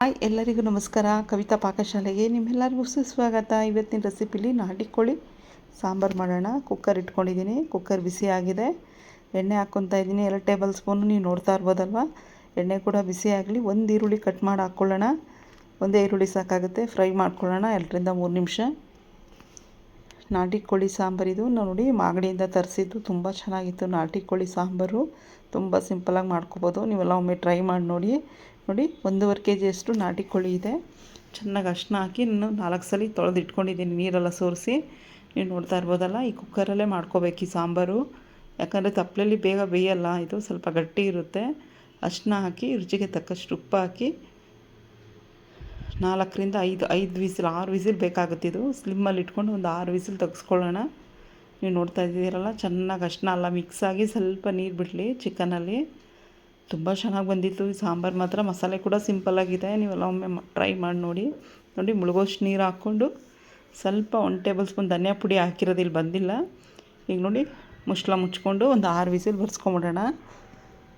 Hi, ಎಲ್ಲರಿಗೂ ನಮಸ್ಕಾರ. ಕವಿತಾ ಪಾಕಶಾಲೆಗೆ ನಿಮ್ಮೆಲ್ಲರಿಗೂ ಸುಸ್ವಾಗತ. ಇವತ್ತಿನ ರೆಸಿಪಿಲಿ ನಾಟಿ ಕೋಳಿ ಸಾಂಬಾರು ಮಾಡೋಣ. ಕುಕ್ಕರ್ ಇಟ್ಕೊಂಡಿದ್ದೀನಿ. ಕುಕ್ಕರ್ ಬಿಸಿ ಆಗಿದೆ. ಎಣ್ಣೆ ಹಾಕ್ಕೊತಾ ಇದ್ದೀನಿ. ಎರಡು ಟೇಬಲ್ ಸ್ಪೂನು ನೀವು ನೋಡ್ತಾ ಇರ್ಬೋದಲ್ವ? ಎಣ್ಣೆ ಕೂಡ ಬಿಸಿ ಆಗಲಿ. ಒಂದು ಈರುಳ್ಳಿ ಕಟ್ ಮಾಡಿ ಹಾಕ್ಕೊಳ್ಳೋಣ ಒಂದೇ ಈರುಳ್ಳಿ ಸಾಕಾಗುತ್ತೆ. ಫ್ರೈ ಮಾಡ್ಕೊಳ್ಳೋಣ. ಎರಡರಿಂದ ಮೂರು ನಿಮಿಷ. ನಾಟಿ ಕೋಳಿ ಸಾಂಬಾರಿದು ನೋಡಿ ಮಾಗಡಿಯಿಂದ ತರಿಸಿದ್ದು ತುಂಬ ಚೆನ್ನಾಗಿತ್ತು. ನಾಟಿ ಕೋಳಿ ಸಾಂಬಾರು. ತುಂಬ ಸಿಂಪಲಾಗಿ ಮಾಡ್ಕೋಬೋದು. ನೀವೆಲ್ಲ ಒಮ್ಮೆ ಟ್ರೈ ಮಾಡಿ ನೋಡಿ. ನೋಡಿ, ಒಂದೂವರೆ ಕೆ ಜಿಯಷ್ಟು ನಾಟಿ ಕೋಳಿ ಇದೆ. ಚೆನ್ನಾಗಿ ಅರ್ಶಿನ ಹಾಕಿ ನಾನು ನಾಲ್ಕು ಸಲ ತೊಳೆದು ಇಟ್ಕೊಂಡಿದ್ದೀನಿ, ನೀರೆಲ್ಲ ಸೋರಿಸಿ. ನೀವು ನೋಡ್ತಾ ಇರ್ಬೋದಲ್ಲ, ಈ ಕುಕ್ಕರಲ್ಲೇ ಮಾಡ್ಕೋಬೇಕು ಈ ಸಾಂಬಾರು. ಯಾಕಂದರೆ ತಪ್ಪಲಲ್ಲಿ ಬೇಗ ಬೇಯಲ್ಲ, ಇದು ಸ್ವಲ್ಪ ಗಟ್ಟಿ ಇರುತ್ತೆ. ಅರ್ಶಿನ ಹಾಕಿ, ರುಚಿಗೆ ತಕ್ಕಷ್ಟು ಉಪ್ಪು ಹಾಕಿ, ನಾಲ್ಕರಿಂದ ಐದು ಐದು ವಿಸಿಲ್, ಆರು ವಿಸಿಲ್ ಬೇಕಾಗುತ್ತಿದ್ದು ಸ್ಲಿಮ್ಮಲ್ಲಿ ಇಟ್ಕೊಂಡು ಒಂದು ಆರು ವಿಸಿಲ್ ತೆಗೆಸ್ಕೊಳ್ಳೋಣ. ನೀವು ನೋಡ್ತಾ ಇದ್ದೀರಲ್ಲ, ಚೆನ್ನಾಗಿ ಅಷ್ಟನ್ನ ಎಲ್ಲ ಮಿಕ್ಸ್ ಆಗಿ ಸ್ವಲ್ಪ ನೀರು ಬಿಡಲಿ ಚಿಕನಲ್ಲಿ. ತುಂಬ ಚೆನ್ನಾಗಿ ಬಂದಿತ್ತು. ಈ ಸಾಂಬಾರು ಮಾತ್ರ ಮಸಾಲೆ ಕೂಡ ಸಿಂಪಲ್ಲಾಗಿದೆ ನೀವೆಲ್ಲ ಒಮ್ಮೆ ಟ್ರೈ ಮಾಡಿ ನೋಡಿ. ನೋಡಿ, ಮುಳುಗೋಷ್ಟು ನೀರು ಹಾಕ್ಕೊಂಡು ಸ್ವಲ್ಪ ಒನ್ ಟೇಬಲ್ ಸ್ಪೂನ್ ಧನಿಯಾ ಪುಡಿ ಹಾಕಿರೋದು ಬಂದಿಲ್ಲ. ಈಗ ನೋಡಿ ಮುಚ್ಚಳ ಮುಚ್ಕೊಂಡು ಒಂದು ಆರು ವಿಸಿಲ್ ಬರ್ಸ್ಕೊಂಬಿಡೋಣ.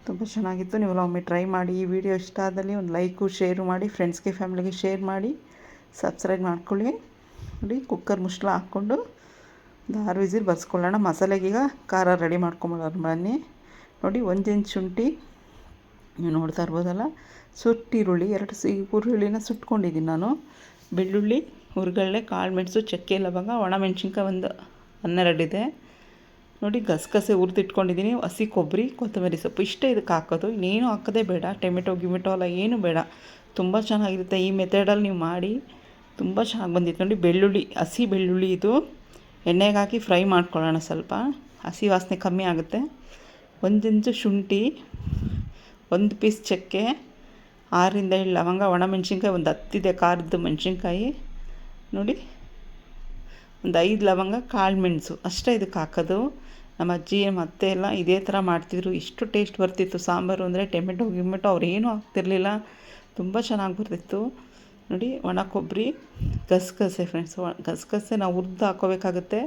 ತುಂಬ ಚೆನ್ನಾಗಿತ್ತು. ನೀವೆಲ್ಲ ಒಮ್ಮೆ ಟ್ರೈ ಮಾಡಿ. ಈ ವಿಡಿಯೋ ಇಷ್ಟ ಆದಲ್ಲಿ ಒಂದು ಲೈಕು ಶೇರು ಮಾಡಿ. ಫ್ರೆಂಡ್ಸ್ಗೆ ಫ್ಯಾಮಿಲಿಗೆ ಶೇರ್ ಮಾಡಿ. ಸಬ್ಸ್ಕ್ರೈಬ್ ಮಾಡ್ಕೊಳ್ಳಿ. ನೋಡಿ ಕುಕ್ಕರ್ ಮುಚ್ಚಳ ಹಾಕ್ಕೊಂಡು ಒಂದು ಆರು ವಿಸಿಲ್ ಬರ್ಸ್ಕೊಳ್ಳೋಣ. ಮಸಾಲೆಗೀಗ ಖಾರ ರೆಡಿ ಮಾಡ್ಕೊಂಬಿಡೋಣ ಬನ್ನಿ. ನೋಡಿ, ಒಂದು ಇಂಚ್ ಶುಂಠಿ. ನೀವು ನೋಡ್ತಾ ಇರ್ಬೋದಲ್ಲ? ಸುಟ್ಟಿರುಳ್ಳಿ, ಎರಡು ಸಿ ಹುರುಳ್ಳಿನ ಸುಟ್ಕೊಂಡಿದ್ದೀನಿ ನಾನು. ಬೆಳ್ಳುಳ್ಳಿ ಹುರುಗಳ್ಳೆ ಕಾಳು ಮೆಣಸು ಚಕ್ಕೆ, ಲವಂಗ, ಒಣಮೆಣ್ಸಿನ್ಕಾಯಿ ಒಂದು ಹನ್ನೆರಡಿದೆ ನೋಡಿ, ಗಸಗಸೆ ಹುರಿದಿಟ್ಕೊಂಡಿದ್ದೀನಿ. ಹಸಿ ಕೊಬ್ಬರಿ, ಕೊತ್ತಂಬರಿ ಸೊಪ್ಪು, ಇಷ್ಟೇ ಇದಕ್ಕೆ ಹಾಕೋದು. ಇನ್ನೇನು ಹಾಕೋದೇ ಬೇಡ. ಟೊಮೆಟೊ, ಗಿಮೆಟೊ ಎಲ್ಲ ಏನು ಬೇಡ. ತುಂಬ ಚೆನ್ನಾಗಿರುತ್ತೆ ಈ ಮೆಥಡಲ್ಲಿ ನೀವು ಮಾಡಿ. ತುಂಬ ಚೆನ್ನಾಗಿ ಬಂದಿತ್ತು. ನೋಡಿ, ಬೆಳ್ಳುಳ್ಳಿ, ಹಸಿ ಬೆಳ್ಳುಳ್ಳಿ ಇದು. ಎಣ್ಣೆಗೆ ಹಾಕಿ ಫ್ರೈ ಮಾಡ್ಕೊಳ್ಳೋಣ ಸ್ವಲ್ಪ. ಹಸಿ ವಾಸನೆ ಕಮ್ಮಿ ಆಗುತ್ತೆ. ಒಂದಿಂಚು ಶುಂಠಿ ಒಂದು ಪೀಸ್ ಚಕ್ಕೆ, ಆರರಿಂದ ಏಳು ಲವಂಗ ಒಣಮೆಣ್ಸಿನ್ಕಾಯಿ ಒಂದು ಹತ್ತಿದೆ ಖಾರದ ಮೆಣಸಿನ್ಕಾಯಿ. ನೋಡಿ, ಒಂದು ಐದು ಲವಂಗ, ಕಾಳು ಮೆಣಸು. ಅಷ್ಟೇ ಇದಕ್ಕೆ ಹಾಕೋದು. ನಮ್ಮ ಅಜ್ಜಿ ಮತ್ತೆ ಎಲ್ಲ ಇದೇ ಥರ ಮಾಡ್ತಿದ್ರು. ಇಷ್ಟು ಟೇಸ್ಟ್ ಬರ್ತಿತ್ತು. ಸಾಂಬಾರು ಅಂದರೆ ಟೊಮೆಟೊ, ಗಿಮೆಟೊ ಅವ್ರೇನೂ ಹಾಕ್ತಿರ್ಲಿಲ್ಲ. ತುಂಬ ಚೆನ್ನಾಗಿ ಬರ್ತಿತ್ತು. ನೋಡಿ, ಒಣ ಕೊಬ್ಬರಿ ಗಸಗಸೆ ಫ್ರೆಂಡ್ಸ್ ಗಸಗಸೆ ನಾವು ಹುರ್ದು ಹಾಕೋಬೇಕಾಗುತ್ತೆ.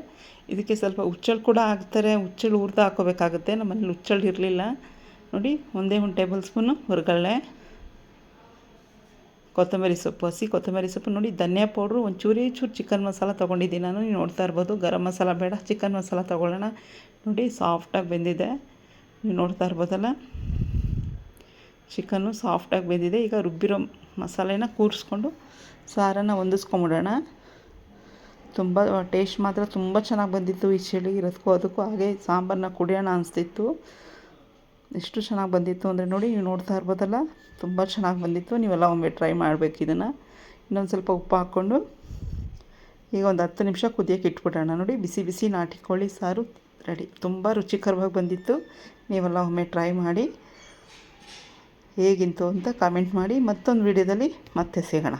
ಇದಕ್ಕೆ ಸ್ವಲ್ಪ ಹುಚ್ಚಳು ಕೂಡ ಹಾಕ್ತಾರೆ. ಹುಚ್ಚಳು ಹುರ್ದು ಹಾಕೋಬೇಕಾಗುತ್ತೆ. ನಮ್ಮಲ್ಲಿ ಹುಚ್ಚಳು ಇರಲಿಲ್ಲ. ನೋಡಿ, ಒಂದೇ ಒಂದು ಟೇಬಲ್ ಸ್ಪೂನು ಹುರ್ಗಳ್ಳೆ ಕೊತ್ತಂಬರಿ ಸೊಪ್ಪು, ಹಸಿ ಕೊತ್ತಂಬರಿ ಸೊಪ್ಪು. ನೋಡಿ, ಧನಿಯಾ ಪೌಡ್ರು ಒಂದು ಚೂರಿ ಚೂರು ಚಿಕನ್ ಮಸಾಲ ತೊಗೊಂಡಿದ್ದೀನಿ ನಾನು. ನೀವು ನೋಡ್ತಾ ಇರ್ಬೋದು, ಗರಂ ಮಸಾಲ ಬೇಡ, ಚಿಕನ್ ಮಸಾಲ ತೊಗೊಳ್ಳೋಣ. ನೋಡಿ ಸಾಫ್ಟಾಗಿ ಬೆಂದಿದೆ. ನೀವು ನೋಡ್ತಾ ಇರ್ಬೋದಲ್ಲ? ಚಿಕನ್ನು ಸಾಫ್ಟಾಗಿ ಬೆಂದಿದೆ. ಈಗ ರುಬ್ಬಿರೋ ಮಸಾಲೆನ ಕೂರಿಸ್ಕೊಂಡು ಸಾರನ್ನು ಹೊಂದಿಸ್ಕೊಂಬಿಡೋಣ. ತುಂಬ ಟೇಸ್ಟ್ ಮಾತ್ರ ತುಂಬ ಚೆನ್ನಾಗಿ ಬಂದಿತ್ತು ಈ ಚಳಿ ಇರೋದಕ್ಕೂ ಅದಕ್ಕೂ. ಹಾಗೆ ಸಾಂಬಾರನ್ನ ಕುಡಿಯೋಣ ಅನಿಸ್ತಿತ್ತು. ಎಷ್ಟು ಚೆನ್ನಾಗಿ ಬಂದಿತ್ತು ಅಂದರೆ ನೋಡಿ, ನೀವು ನೋಡ್ತಾ ಇರ್ಬೋದಲ್ಲ, ತುಂಬ ಚೆನ್ನಾಗಿ ಬಂದಿತ್ತು. ನೀವೆಲ್ಲ ಒಮ್ಮೆ ಟ್ರೈ ಮಾಡಬೇಕು ಇದನ್ನು. ಇನ್ನೊಂದು ಸ್ವಲ್ಪ ಉಪ್ಪು ಹಾಕ್ಕೊಂಡು ಈಗ ಒಂದು ಹತ್ತು ನಿಮಿಷ ಕುದಿಯೋಕ್ಕೆ ಇಟ್ಬಿಡೋಣ. ನೋಡಿ, ಬಿಸಿ ಬಿಸಿ ನಾಟಿ ಕೋಳಿ ಸಾರು ರೆಡಿ. ತುಂಬ ರುಚಿಕರವಾಗಿ ಬಂದಿತ್ತು. ನೀವೆಲ್ಲ ಒಮ್ಮೆ ಟ್ರೈ ಮಾಡಿ ಹೇಗಿಂತು ಅಂತ ಕಾಮೆಂಟ್ ಮಾಡಿ. ಮತ್ತೊಂದು ವಿಡಿಯೋದಲ್ಲಿ ಮತ್ತೆ ಸಿಗೋಣ.